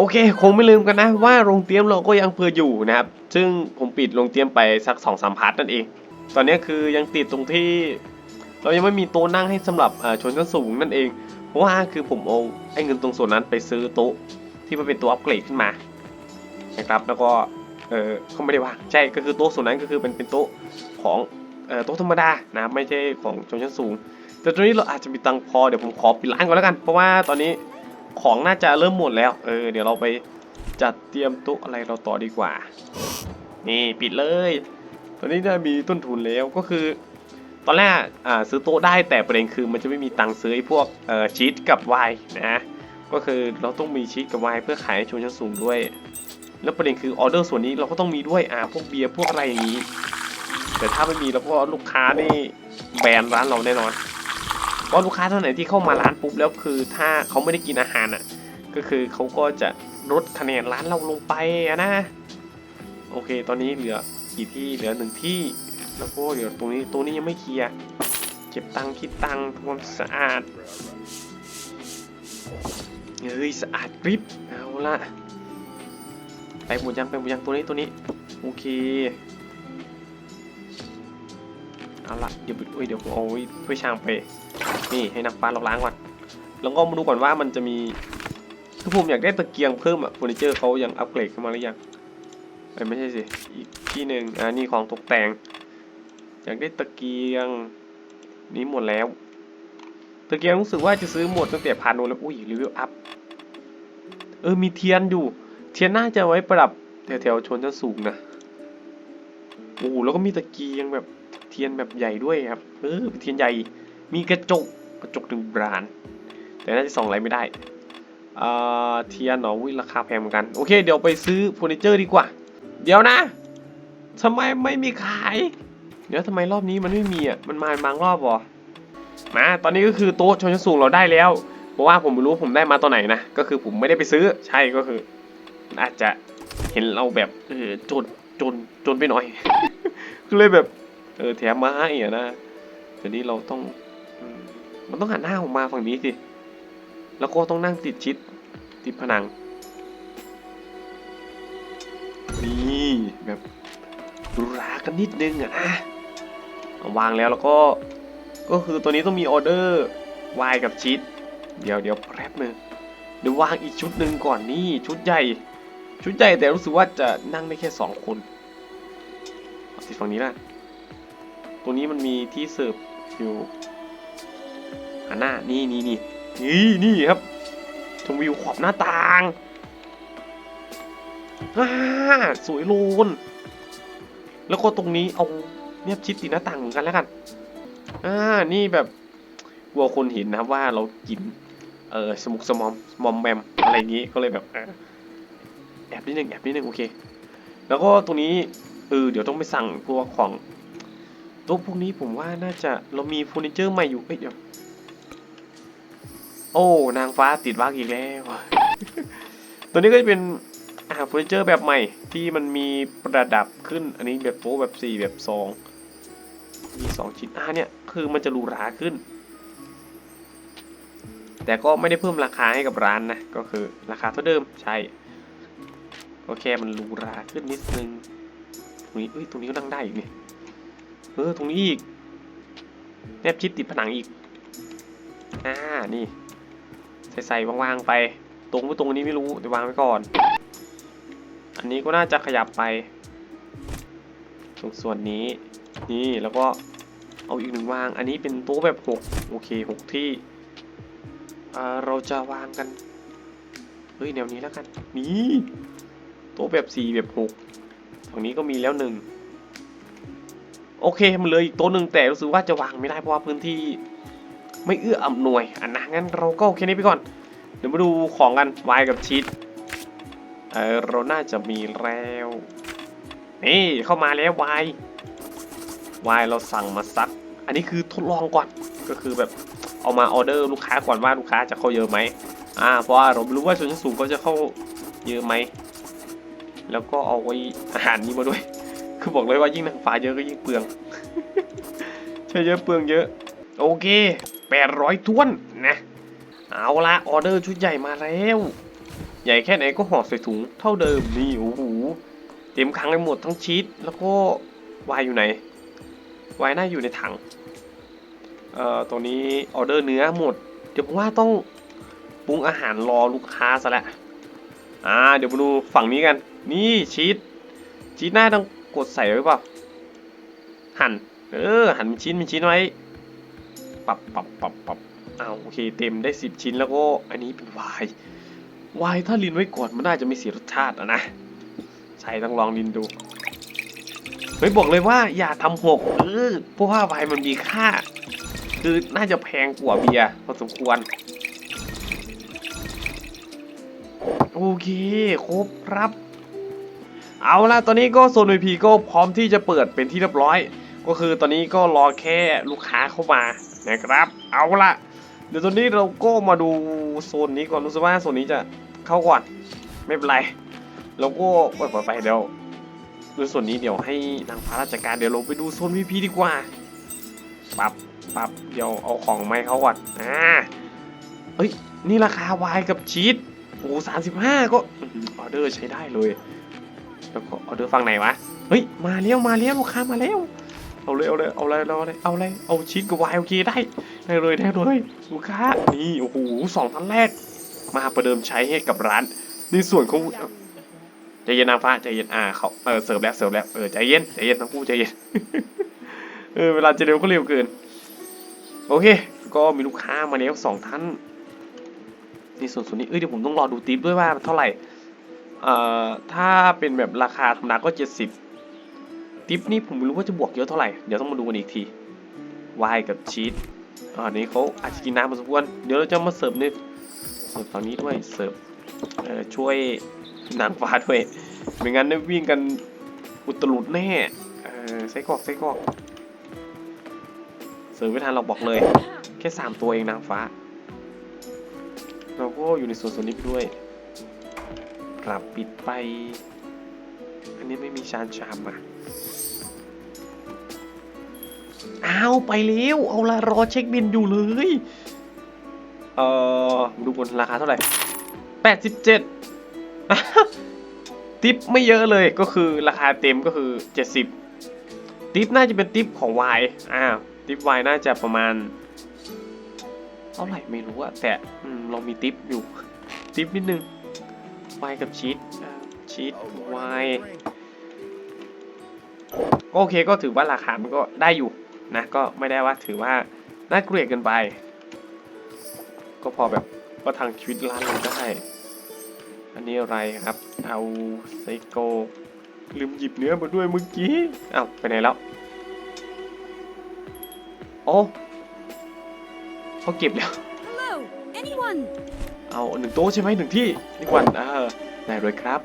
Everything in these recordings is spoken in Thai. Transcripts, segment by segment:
โอเค คงไม่ลืมกันนะว่าโรงเตรียมเราก็ยังเพื่อยู่นะครับ ซึ่งผมปิดโรงเตรียมไปสัก2อสามพาร์ทนั่นเอง ตอนนี้คือยังติดตรงที่ เรายังไม่มีโต๊ะนั่งให้สำหรับชนชั้นสูงนั่นเอง เพราะว่าคือผมเอาไอ้เงินตรงส่วนนั้นไปซื้อโต๊ะที่มันเป็นตัวอัปเกรดขึ้นมานะครับแล้วก็เออเขาไม่ได้ว่างใช่ก็คือโต๊ะส่วนนั้นก็คือเป็นเป็นโต๊ะของเออโต๊ะธรรมดานะไม่ใช่ของชนชั้นสูง แต่ตอนนี้เราอาจจะมีตังพอเดี๋ยวผมขอปิดร้านก่อนแล้วกัน เพราะว่าตอนนี้ ของน่าจะเริ่มหมดแล้ว เออ เดี๋ยวเราไปจัดเตรียมโต๊ะอะไรเราต่อดีกว่า นี่ปิดเลย ตอนนี้ได้มีต้นทุนแล้วก็คือ ตอนแรกอ่าซื้อโต๊ะได้แต่ประเด็นคือมันจะไม่มีตังค์ซื้อไอ้พวกเอ่อชีสกับไวน์นะก็คือเราต้องมีชีสกับไวน์เพื่อขายให้ชนชั้นสูงด้วย แล้วประเด็นคือออเดอร์ส่วนนี้เราก็ต้องมีด้วยอ่าพวกเบียร์พวกอะไรอย่างนี้ แต่ถ้าไม่มีเราก็ลูกค้านี่แบนร้านเราแน่นอน เพราะลูกค้าเท่าไหร่ที่เข้ามาร้านปุ๊บแล้วคือถ้าเขาไม่ได้กินอาหารอะ ก็คือเขาก็จะลดคะแนนร้านเราลงไปนะ โอเค ตอนนี้เหลือกี่ที่เหลือหนึ่งที่แล้วก็เดี๋ยวตรงนี้ตัวนี้ยังไม่เคลียร์เก็บตังค์คิดตังค์ทำความสะอาดเฮ้ยสะอาดกริบเอาละไปหมดยังไปหมดยังตัวนี้ตัวนี้โอเคเอาละเดี๋ยวเดี๋ยวเอาไว้ถ้วยชามไป นี่ให้นักฟ้าเราล้างก่อนแล้วก็มาดูก่อนว่ามันจะมีคือผมอยากได้ตะเกียงเพิ่มอะเฟอร์นิเจอร์เขายังอัปเกรดขึ้นมาหรือยังไม่ใช่สิอีกที่หนึ่งอ่านี่ของตกแต่ง อยากได้ตะเกียงนี้หมดแล้ว ตะเกียงรู้สึกว่าจะซื้อหมดตั้งแต่พันโนแล้วอุ้ยรีวิวอัพเออมีเทียนอยู่ เทียนน่าจะไว้ประดับแถวๆชนชั้นสูงนะโอ้แล้วก็มีตะเกียงแบบเทียนแบบใหญ่ด้วยครับเออเทียนใหญ่ มีกระจกกระจกหนึ่งบาน แต่น่าจะส่องอะไรไม่ได้เทียนเหรอวิราคาแพงเหมือนกัน โอเค เดี๋ยวไปซื้อเฟอร์นิเจอร์ดีกว่า เดี๋ยวนะทำไมไม่มีขาย เดี๋ยวทำไมรอบนี้มันไม่มีอะมันมาบางรอบเหรอมาตอนนี้ก็คือโต๊ะชนชั้นสูงเราได้แล้ว เพราะว่าผมไม่รู้ผมได้มาตอนไหนนะ ก็คือผมไม่ได้ไปซื้อใช่ก็คืออาจจะเห็นเราแบบเออจนจนจนไปหน่อย ก็เลยแบบเออแถมมาให้อะนะเดี๋ยวนี้เราต้อง มันต้องหันหน้าออกมาฝั่งนี้สิ แล้วก็ต้องนั่งติดชิด ติดผนัง นี่แบบรูรากันนิดนึงอะนะวางแล้วแล้วก็ ก็คือตัวนี้ต้องมีออเดอร์วายกับชีสเดี๋ยวเดี๋ยวแป๊บนึงเดี๋ยววางอีกชุดหนึ่งก่อนนี่ชุดใหญ่ ชุดใหญ่แต่รู้สึกว่าจะนั่งได้แค่สองคนเอาสิฝั่งนี้ละตัวนี้มันมีที่เสิร์ฟอยู่ หันหน้านี่นี่นี่นี่นี่ครับชมวิวขอบหน้าต่างอ่าสวยโลนแล้วก็ตรงนี้เอาเนี่ยชิดติดหน้าต่างเหมือนกันแล้วกันอ่านี่แบบกลัวคนเห็นนะครับว่าเรากินเออสมุกสมอมมอมแมมอะไรอย่างงี้ก็เลยแบบแอบนิดนึงแอบนิดนึงโอเค แล้วก็ตรงนี้เออเดี๋ยวต้องไปสั่งพวกของโต๊ะพวกนี้ผมว่าน่าจะเรามีเฟอร์นิเจอร์ใหม่อยู่เอ้ยเดี๋ยว โอ้ นางฟ้าติดว่างอีกแล้ว ตัวนี้ก็จะเป็นอ่าเฟอร์นิเจอร์แบบใหม่ที่มันมีประดับขึ้น อันนี้แบบโป๊ะแบบ4แบบ2มี2ชิ้นอ่าเนี่ยคือมันจะหรูหราขึ้น แต่ก็ไม่ได้เพิ่มราคาให้กับร้านนะ ก็คือราคาเท่าเดิมใช่ก็แค่มันหรูหราขึ้นนิดนึงตรงนี้เอ้ยตรงนี้ก็นั่งได้อีกเนี่ยเออตรงนี้อีกแนบชิดติดผนังอีกอ่านี่ ใส่ๆวางๆไป ตรงไม่ตรงนี้ไม่รู้เดี๋ยววางไว้ก่อน อันนี้ก็น่าจะขยับไปตรงส่วนนี้ นี่แล้วก็เอาอีกหนึ่งวาง อันนี้เป็นโต๊ะแบบหกโอเคหกที่เราจะวางกัน เฮ้ยแนวนี้แล้วกัน นี่โต๊ะแบบสี่แบบหกฝั่งนี้ก็มีแล้วหนึ่งโอเคมันเลยอีกโต๊ะหนึ่งแต่รู้สึกว่าจะวางไม่ได้เพราะว่าพื้นที่ ไม่เอื้ออำนวยอันนะงั้นเราก็โอเคนี้ไปก่อน เดี๋ยวมาดูของกันวายกับชีสเออเราน่าจะมีแล้วนี่เข้ามาแล้ววายวายเราสั่งมาสัก อันนี้คือทดลองก่อนก็คือแบบเอามาออเดอร์ลูกค้าก่อนว่าลูกค้าจะเข้าเยอะไหมอ่าเพราะว่าเราไม่รู้ว่าชนชั้นสูงเขาจะเข้าเยอะไหมแล้วก็เอาไว้อาหารนี้มาด้วย คือบอกเลยว่ายิ่งนางฟ้าเยอะก็ยิ่งเปลืองใช่เยอะเปลืองเยอะ โอเค แปดร้อยท้วนนะ เอาละออเดอร์ชุดใหญ่มาแล้ว ใหญ่แค่ไหนก็ห่อใส่ถุงเท่าเดิมนี่โอ้โหเต็มครั้งเลยหมดทั้งชีสแล้วก็วายอยู่ไหนวายน่าอยู่ในถังเอ่อตรงนี้ออเดอร์เนื้อหมด เดี๋ยวผมว่าต้องปรุงอาหารรอลูกค้าซะแล้วอ่าเดี๋ยวมาดูฝั่งนี้กัน นี่ชีสชีสหน้าต้องกดใส่ไว้เปล่าหั่นเออหั่นเป็นชิ้นเป็นชิ้นไว้ ปับปับปับปับอ้าวโอเคเต็มได้สิบชิ้นแล้วก็อันนี้เป็นวายวายถ้าลินไว้ก่อนมันน่าจะไม่เสียรสชาติอะนะ ใช่ต้องลองลินดูเฮ้ยบอกเลยว่าอย่าทำหกเออเพราะว่าวายมันมีค่า คือน่าจะแพงกว่าเบียร์พอสมควร โอเคครบครับ เอาละตอนนี้ก็โซน VP ก็พร้อมที่จะเปิดเป็นที่เรียบร้อย ก็คือตอนนี้ก็รอแค่ลูกค้าเข้ามา นะครับ เอาละเดี๋ยวตอนนี้เราก็มาดูโซนนี้ก่อนรู้สึกว่าโซนนี้จะเข้าก่อนไม่เป็นไรเราก็ปล่อยๆไปเดี๋ยวดูส่วนนี้เดี๋ยวให้นางฟ้าราชการเดี๋ยวลงไปดูโซน VP ดีกว่าปับปับเดี๋ยวเอาของไม้เขาก่อนอ่าเอ้ยนี่ราคาวายกับชีสโอ้สามสิบห้าก็ออเดอร์ใช้ได้เลยแล้วก็ออเดอร์ฝั่งไหนวะเฮ้ยมาเลี้ยวมาเลี้ยวลูกค้ามาแล้ว เอาเลยเอาเลยเอาเลยเอาเลยเอาเลยเอาชีสกับวน์โอเคได้ได้เลยได้เลยลูกค้านี่โอ้โหสองท่านแรก มาประเดิมใช้ให้กับร้านในส่วนของใจเย็นนะฟ้าใจเย็นอ่าเขาเออเสิร์ฟแล้วเสิร์ฟแล้วเออใจเย็นใจเย็นทั้งคู่ใจเย็นเออเวลาจะเร็วก็เร็วเกิน โอเค ก็มีลูกค้ามาแล้วสองท่านในส่วนส่วนนี้เอ้ยเดี๋ยวผมต้องรอดูทิปด้วยว่าเท่าไหร่เอ่อถ้าเป็นแบบราคาธรรมดาก็เจ็ดสิบ ทิปนี่ผมไม่รู้ว่าจะบวกเยอะเท่าไหร่ เดี๋ยวต้องมาดูกันอีกทีวายกับชีสอันนี้เขาอาจจะกินน้ำพอสมควรเดี๋ยวเราจะมาเสิร์ฟในเสิร์ฟฝั่งนี้ด้วยเสิร์ฟช่วยนางฟ้าด้วยไม่งั้นเนี่ยวิ่งกันอุตลุดแน่เออไส้กอกไส้กอกเสิร์ฟไม่ทันเราบอกเลย แค่สามตัวเองนางฟ้า เราก็อยู่ในส่วนส่วนนี้ไปด้วยกลับปิดไป อันนี้ไม่มีชานชามอะ อ้าวไปเร็วเอาละรอเช็คบินอยู่เลย เอ่อมาดูบนราคาเท่าไหร่แปดสิบเจ็ดทิปไม่เยอะเลยก็คือราคาเต็มก็คือเจ็ดสิบทิปน่าจะเป็นทิปของวายอ้าวทิปวายน่าจะประมาณ เท่าไหร่ไม่รู้อะแต่อืมเรามีทิปอยู่ทิปนิดนึงไวน์กับชีสอ่าชีสไวน์ก็โอเคก็ถือว่าราคามันก็ได้อยู่ นะก็ไม่ได้ว่าถือว่าน่าเกลียดเกินไป ก็พอแบบก็ทางชีวิตร้านเราได้ อันนี้อะไรครับ เอาไซโกลืมหยิบเนื้อมาด้วยเมื่อกี้อ้าวไปไหนแล้วโอ้เขาเก็บแล้ว Hello, anyone? เอาหนึ่งโต๊ะใช่ไหมหนึ่งที่นี่กวันเออได้เลยครับ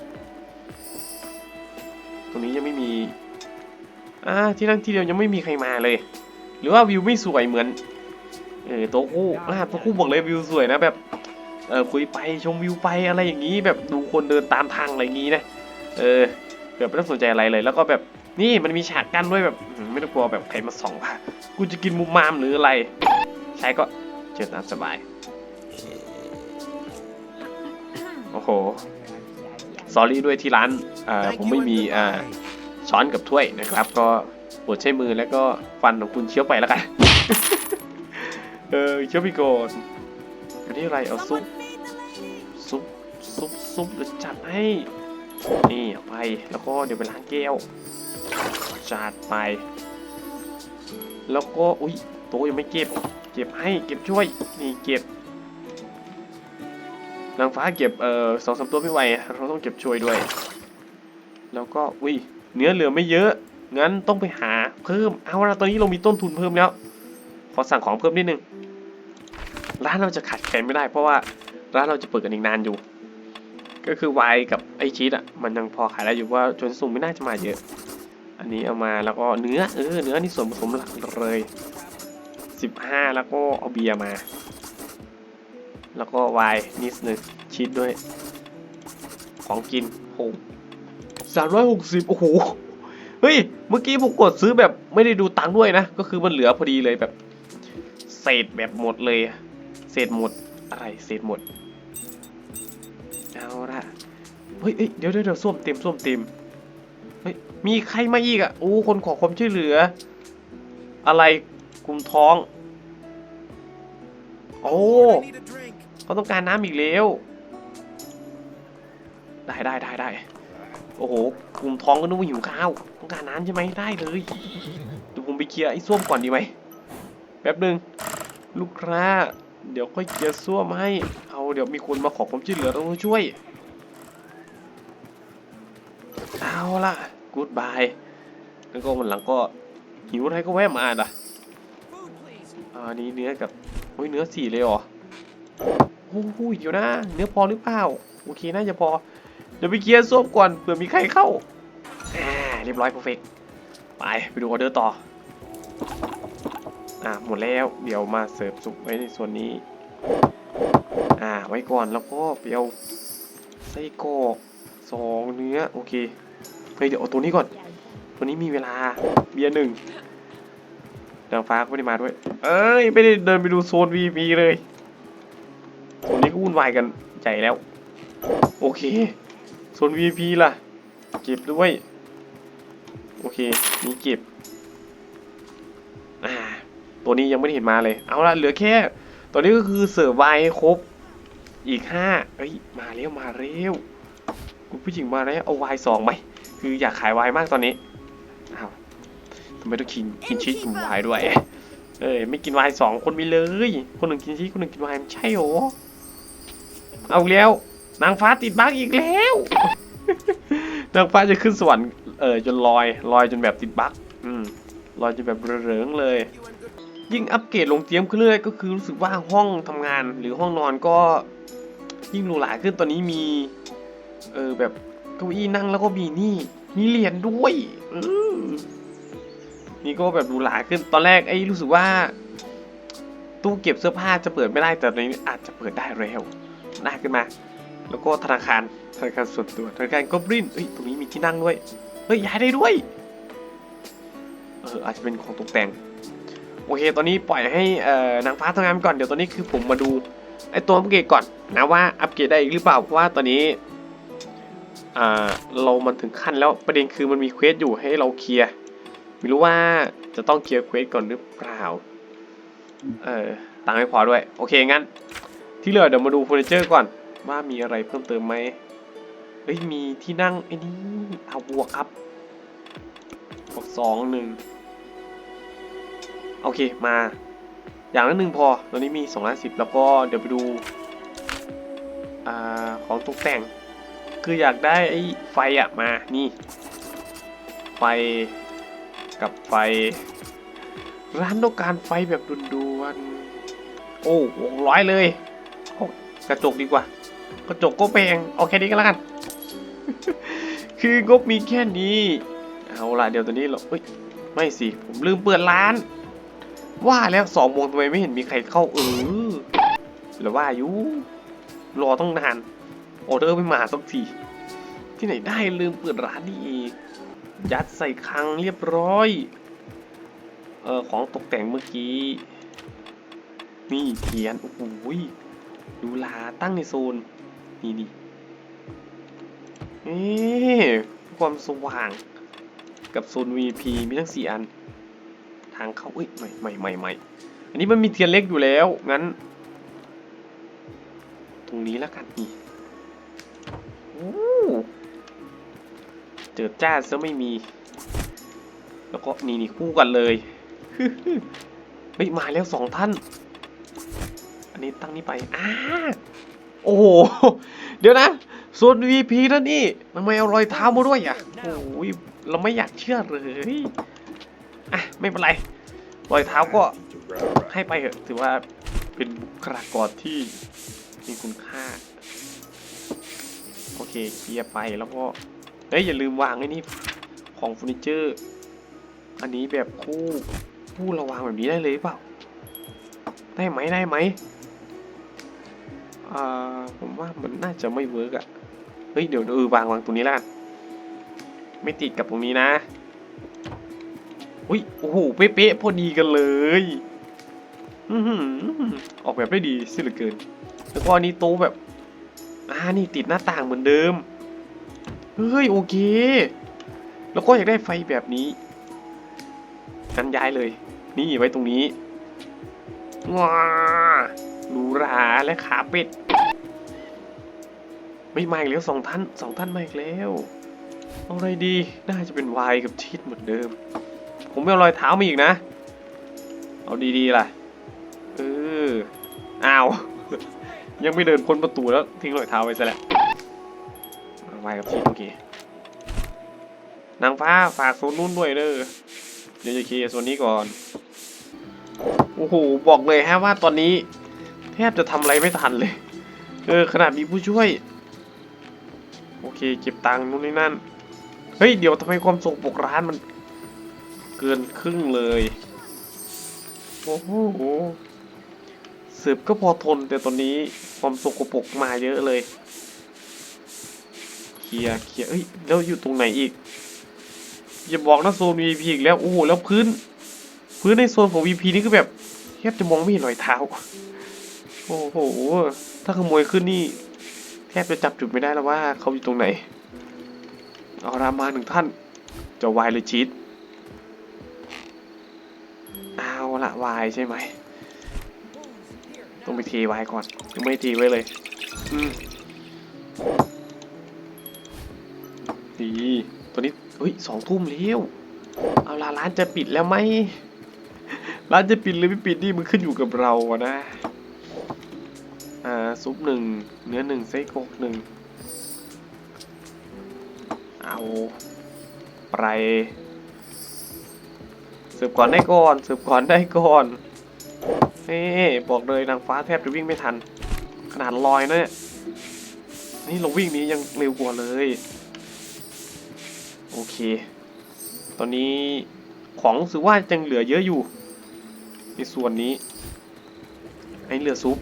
ตรงนี้ยังไม่มี อ่าที่นั่งที่เดียวยังไม่มีใครมาเลย หรือว่าวิวไม่สวยเหมือนเออโต๊ะคู่อ่าโต๊ะคู่บอกเลยวิวสวยนะแบบเออคุยไปชมวิวไปอะไรอย่างนี้ แบบดูคนเดินตามทางอะไรอย่างนี้นะเออแบบไม่ต้องสนใจอะไรเลย แล้วก็แบบนี่มันมีฉากกั้นด้วยแบบไม่ต้องกลัวแบบใครมาส่องว่ากูจะกินมุมมามหรืออะไรใช้ก็เชิญตามสบายโอ้โห สอรี่ด้วยที่ร้านอ่อผมไม่มีอ่า ช้อนกับถ้วยนะครับ ก็ปรดใช้มือแล้วก็ฟันของคุณเคี้ยวไปแล้วกัน เออเคี้ยวไปก่อนอันนี้อะไรเอาซุปซุปซุปซุปเดี๋ยวจัดให้ นี่เอาไปแล้วก็เดี๋ยวไปล้างแก้วจัดไป แล้วก็อุ้ยโต๊ยังไม่เก็บ เก็บให้เก็บช่วย นี่เก็บนางฟ้าเก็บเอ่อสองสามตัวไม่ไหวเราต้องเก็บช่วยด้วย แล้วก็อุ้ย เนื้อเหลือไม่เยอะ งั้นต้องไปหาเพิ่ม เอาละตอนนี้เรามีต้นทุนเพิ่มแล้ว ขอสั่งของเพิ่มนิดนึง ร้านเราจะขาดแคลนไม่ได้ เพราะว่าร้านเราจะเปิดกันอีกนานอยู่ ก็คือไวน์กับไอชีสอะ มันยังพอขายได้อยู่ว่าจนสุ่มไม่น่าจะมาเยอะ อันนี้เอามาแล้วก็เนื้อ เออ เนื้อนี่ส่วนผสมหลักเลยสิบห้าแล้วก็เอาเบียร์มา แล้วก็ไวน์นิดนึงชีสด้วย ของกินโห สามร้อยหกสิบโอ้โห เฮ้ย เมื่อกี้ผมกดซื้อแบบไม่ได้ดูตังค์ด้วยนะ ก็คือมันเหลือพอดีเลยแบบ เศษแบบหมดเลย เศษหมดอะไร เศษหมด เอาละเฮ้ยเดี๋ยวเดี๋ยวเดี๋ยวส้วมเต็มส้วมเต็ม เฮ้ย มีใครมาอีกอะ โอ้ คนขอความช่วยเหลือ อะไรกลุ่มท้อง โอ้เขาต้องการน้ำอีกแล้ว ได้ได้ได้ได้ โอ้โหกลุ่มท้องก็นึกว่าหิวข้าวต้องการน้ำใช่ไหมได้เลยเดี๋ยวผมไปเคลียร์ไอ้ส้วมก่อนดีไหมแป๊บหนึ่งลูกค้า เดี๋ยวค่อยเคลียร์ส้วมให้ เอาเดี๋ยวมีคนมาขอความช่วยเหลือต้องช่วย เอาละกูดบายแล้วก็วันหลังก็หิวอะไรก็แวะมาด่ะอันนี้เนื้อกับโอ้ยเนื้อสี่เลยเหรอโอ้โหเดี๋ยวนะ เนื้อพอหรือเปล่า โอเคน่าจะพอ เดี๋ยวไปเคลียร์ส้วมก่อนเผื่อมีใครเข้าอ่าเรียบร้อยเพอร์เฟกไปไปดูออเดอร์ต่อ อ่าหมดแล้วเดี๋ยวมาเสิร์ฟสุกไว้ในส่วนนี้ อ่าไว้ก่อนแล้วก็ไปเอาไส้กรอกสองเนื้อโอเคเฮ้ยเดี๋ยวเอาตัวนี้ก่อน ตัวนี้มีเวลาเบียร์หนึ่งนางฟ้าก็ไม่ได้มาด้วย เอ้ยไม่ได้เดินไปดูโซน VP เลยโซนนี้ก็วุ่นวายกันใจแล้ว โอเค โซน VP ล่ะ เก็บด้วย โอเคนี่เก็บอ่าตัวนี้ยังไม่ได้เห็นมาเลย เอาละเหลือแค่ตัวนี้ก็คือเสิร์ฟไวน์ให้ครบ อีกห้าเอ้ย มาเร็ว มาเร็ว คุณผู้หญิงมาแล้ว เอาไวน์สองไหม คืออยากขายไวน์มากตอนนี้อ้าวทำไมต้องกินกินชีสกินไวน์ด้วย เอ้ย ไม่กินไวน์สองคนไปเลย คนหนึ่งกินชีสคนหนึ่งกินไวน์มันใช่โหรอ เอาอีกแล้ว นางฟ้าติดบั๊กอีกแล้ว นางฟ้าจะขึ้นสวรรค์เออจนลอยลอยจนแบบติดบั๊กอืมลอยจนแบบเริงเลย ยิ่งอัปเกรดลงเตียมขึ้นเรื่อยก็คือรู้สึกว่าห้องทำงานหรือห้องนอนก็ยิ่งหรูหราขึ้นตอนนี้มี เออแบบเก้าอี้นั่งแล้วก็มีนี่มีเหรียญด้วยออนี่ก็แบบหรูหราขึ้นตอนแรกไอ้รู้สึกว่าตู้เก็บเสื้อผ้าจะเปิดไม่ได้แต่ตอนนี้อาจจะเปิดได้แล้วน่าขึ้นมา แล้วก็ธนาคารธนาคารส่วนตัวธนาคารกอบลินเฮ้ยตรงนี้มีที่นั่งด้วยเฮ้ยย้ายได้ด้วยเอออาจจะเป็นของตกแต่งโอเคตอนนี้ปล่อยให้นางฟ้าทำงานก่อนเดี๋ยวตอนนี้คือผมมาดูไอตัวอัปเกรดก่อนนะว่าอัปเกรดได้อีกหรือเปล่าเพราะว่าตอนนี้อ่าเรามันถึงขั้นแล้วประเด็นคือมันมีเควสอยู่ให้เราเคลียร์ไม่รู้ว่าจะต้องเคลียร์เควสก่อนหรือเปล่าเออตังค์ไม่พอด้วย โอเคงั้น ที่เหลือเดี๋ยวมาดูเฟอร์นิเจอร์ก่อน ว่ามีอะไรเพิ่มเติมไหมเฮ้ยมีที่นั่งไอ้นี่เอาบวกครับบวกสองหนึ่งโอเคมา อย่างละหนึ่งพอตอนนี้มี2ล้านสิบแล้วก็เดี๋ยวไปดูอ่าของตกแต่ง คืออยากได้ไอ้ไฟอะมานี่ ไฟกับไฟ ร้านต้องการไฟแบบด่วนๆโอ้วงร้อยเลยกระจกดีกว่า กระจกก็แพงเอาแค่นี้ก็แล้วกัน คืองบมีแค่นี้ เอาละเดี๋ยวตอนนี้เราเฮ้ยไม่สิ ผมลืมเปิดร้าน ว่าแล้วสองโมงทำไมไม่เห็นมีใครเข้าเออหรือว่าอายุรอต้องนานออเดอร์ไม่มาสักที ที่ไหนได้ลืมเปิดร้านนี่เองยัดใส่คลังเรียบร้อยเออของตกแต่งเมื่อกี้ นี่เทียน โอ้โหยดูลาตั้งในโซน นี่นี่ความสว่างกับโซน VP มีทั้งสี่อัน ทางเข้าเอ้ยใหม่ใหม่ใหม่ใหม่อันนี้มันมีเทียนเล็กอยู่แล้ว งั้น ตรงนี้แล้วกันนี่โอ้เจิดจ้าซะไม่มี แล้วก็นี่นี่คู่กันเลยเฮ้ยมาแล้วสองท่าน อันนี้ตั้งนี้ไปอ่า โอ้โห เดี๋ยวนะโซน VP นั่นนี่ทำไมเอารอยเท้ามาด้วยอะโอ้ยเราไม่อยากเชื่อเลยอะไม่เป็นไร รอยเท้าก็ให้ไปเถอะถือว่าเป็นบุคลากรที่มีคุณค่า โอเคเคลียร์ไปแล้วก็เฮ้ยอย่าลืมวางไอ้นี่ของเฟอร์นิเจอร์ อันนี้แบบคู่คู่เระวางแบบนี้ได้เลยหรือเปล่า ได้ไหมได้ไหม อ่าผมว่ามันน่าจะไม่เวิร์กอะเฮ้ยเดี๋ยวเออวางวางตรงนี้ละกันไม่ติดกับตรงนี้นะอุ้ยโอ้โหเป๊ะๆพอดีกันเลยอืออกแบบได้ดีสิเหลือเกิน แล้วก็อันนี้โต๊ะแบบอ่านี่ติดหน้าต่างเหมือนเดิมเฮ้ยโอเค แล้วก็อยากได้ไฟแบบนี้งั้นย้ายเลย นี่ไว้ตรงนี้ว้าหรูหราและขาเป็ด ไม่มาอีกแล้วสองท่านสองท่านมาอีกแล้วเอาอะไรดีน่าจะเป็นวายกับชีสเหมือนเดิม ผมไม่เอารอยเท้ามาอีกนะ เอาดีๆล่ะเอออ้าวยังไม่เดินพ้นประตูแล้วทิ้งรอยเท้าไว้ซะแล้ววายกับชีสโอเคนางฟ้าฝากโซนนู้นด้วยเด้อเดี๋ยวจะเคลียร์โซนนี้ก่อนโอ้โหบอกเลยฮะว่าตอนนี้แทบจะทำอะไรไม่ทันเลย เออขนาดมีผู้ช่วย โอเค เก็บตังค์นู่นนี่นั่น เฮ้ย เดี๋ยวทำไมความสกปรกร้านมัน เกินครึ่งเลย โอ้โหสืบก็พอทนแต่ตอนนี้ความสกปรกมาเยอะเลยเคลียร์เคลียร์เอ้ยแล้วอยู่ตรงไหนอีก อย่าบอกนะโซน VP อีกแล้วโอ้โหแล้วพื้น พื้นในโซนของ VP นี่คือแบบแทบจะมองไม่เห็นรอยเท้า โอ้โห ถ้าขโมยขึ้นนี่ แทบจะจับจุดไม่ได้แล้วว่าเขาอยู่ตรงไหน เอารามาหนึ่งท่าน จะวายหรือชีสเอาละวายใช่ไหม ต้องไปเทวายก่อนยังไม่เทไว้เลยอืมดีตัวนี้เฮ้ยสองทุ่มแล้วเอาละร้านจะปิดแล้วไหมร้านจะปิดหรือไม่ปิดนี่มันขึ้นอยู่กับเราอะนะ อ่าซุปหนึ่งเนื้อหนึ่งไส้กรอกหนึ่งเอาไปสืบก่อนได้ก่อนสืบก่อนได้ก่อนเฮ้บอกเลยนางฟ้าแทบจะวิ่งไม่ทัน ขนาดลอยนะเนี่ยนี่เราวิ่งนี้ยังเร็วกว่าเลย โอเค ตอนนี้ของรู้สึกว่ายังเหลือเยอะอยู่ ในส่วนนี้ไอ้เหลือซุป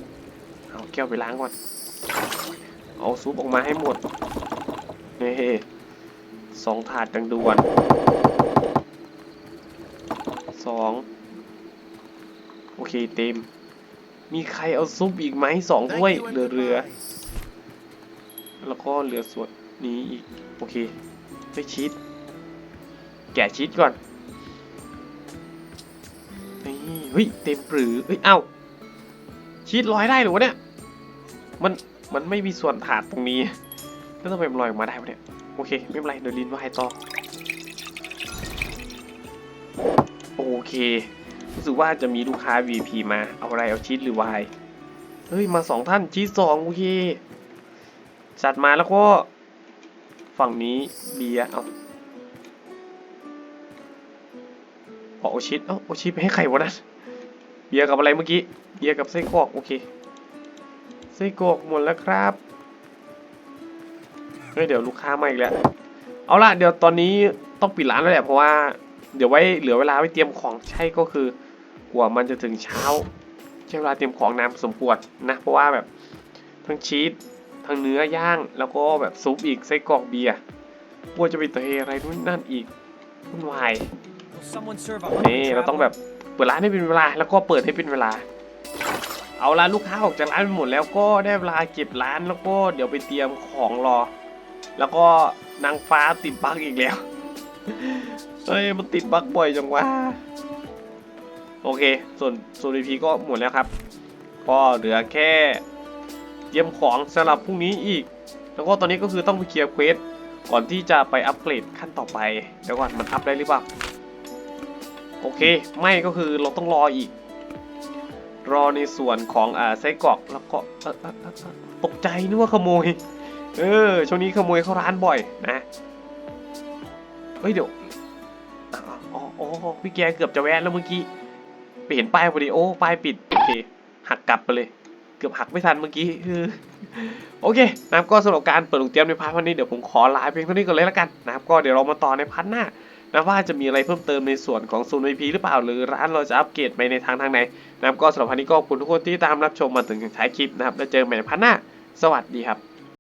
เอาแก้วไปล้างก่อน เอาซุปออกมาให้หมดนี่สองถาดดังด่วนสองโอเคเต็ม มีใครเอาซุปอีกไหมสองถ้วยเหลือเรือ แล้วก็เหลือส่วนนี้อีก โอเคไม่ชีสแกะชีสก่อนนี่เฮ้ย เต็มปรือเฮ้ย เอ้าชีสลอยได้หรือวะเนี่ย มันมันไม่มีส่วนถาดตรงนี้ แล้วทำไมมันลอยออกมาได้วะเนี่ย โอเค ไม่เป็นไรเดี๋ยวลินว่ายต่อ โอเค รู้สึกว่าจะมีลูกค้า VP มา เอาอะไรเอาชีสหรือวาย เฮ้ย มาสองท่านชีสสองโอเค จัดมาแล้วก็ ฝั่งนี้เบียร์เอาเอาชีสเอาเอาชีสไปให้ใครวะนั่นเบียร์กับอะไรเมื่อกี้ เบียร์กับไส้กรอกโอเค ไส้กรอกหมดแล้วครับ เฮ้ยเดี๋ยวลูกค้ามาอีกแล้ว เอาล่ะเดี๋ยวตอนนี้ต้องปิดร้านแล้วแหละเพราะว่าเดี๋ยวไว้เหลือเวลาไว้เตรียมของใช่ก็คือกว่ามันจะถึงเช้าใช้เวลาเตรียมของนานพอสมควรนะเพราะว่าแบบทั้งชีสทั้งเนื้อย่างแล้วก็แบบซุปอีกไส้กรอกเบียร์กลัวจะไปเทอะไรนู่นนั่นอีกวุ่นวาย Will someone serve a นี่ hungry เราต้องแบบ traveler? เปิดร้านให้เป็นเวลา แล้วก็เปิดให้เป็นเวลา เอาละลูกค้าออกจากร้านไปหมดแล้วก็ได้เวลาเก็บร้านแล้วก็เดี๋ยวไปเตรียมของรอ แล้วก็นางฟ้าติดบั๊กอีกแล้วเฮ้ยมันติดบั๊กบ่อยจังวะโอเค ส่วนส่วนพีก็หมดแล้วครับ ก็เหลือแค่เตรียมของสำหรับพรุ่งนี้อีก แล้วก็ตอนนี้ก็คือต้องไปเคลียร์เควสก่อนที่จะไปอัปเกรดขั้นต่อไปเดี๋ยวก่อนมันอัพได้หรือเปล่าโอเค ไม่ก็คือเราต้องรออีก รอในส่วนของอ่าไส้กรอกแล้วก็ตกใจนึกว่าขโมย เออช่วงนี้ขโมยเข้าร้านบ่อยนะเฮ้ยเดี๋ยวอ๋ออ๋อพี่แกเกือบจะแวะแล้วเมื่อกี้ไปเห็นป้ายพอดีโอ้ป้ายปิดโอเคหักกลับไปเลย เกือบหักไม่ทันเมื่อกี้เออโอเคนะครับก็สำหรับการเปิดโรงเตรียมในพาร์ทวันนี้เดี๋ยวผมขอลาเพียงเท่านี้ก่อนเลยละกันนะครับก็เดี๋ยวเรามาต่อในพาร์ทหน้า นะว่าจะมีอะไรเพิ่มเติมในส่วนของซูน IP หรือเปล่าหรือร้านเราจะอัปเกรดไปในทางทางไหนนะครับก็สำหรับวันนี้ก็ขอบคุณทุกคนที่ตามรับชมมาถึงท้ายคลิปนะครับแล้วเจอกันใหม่ในพันหน้า สวัสดีครับ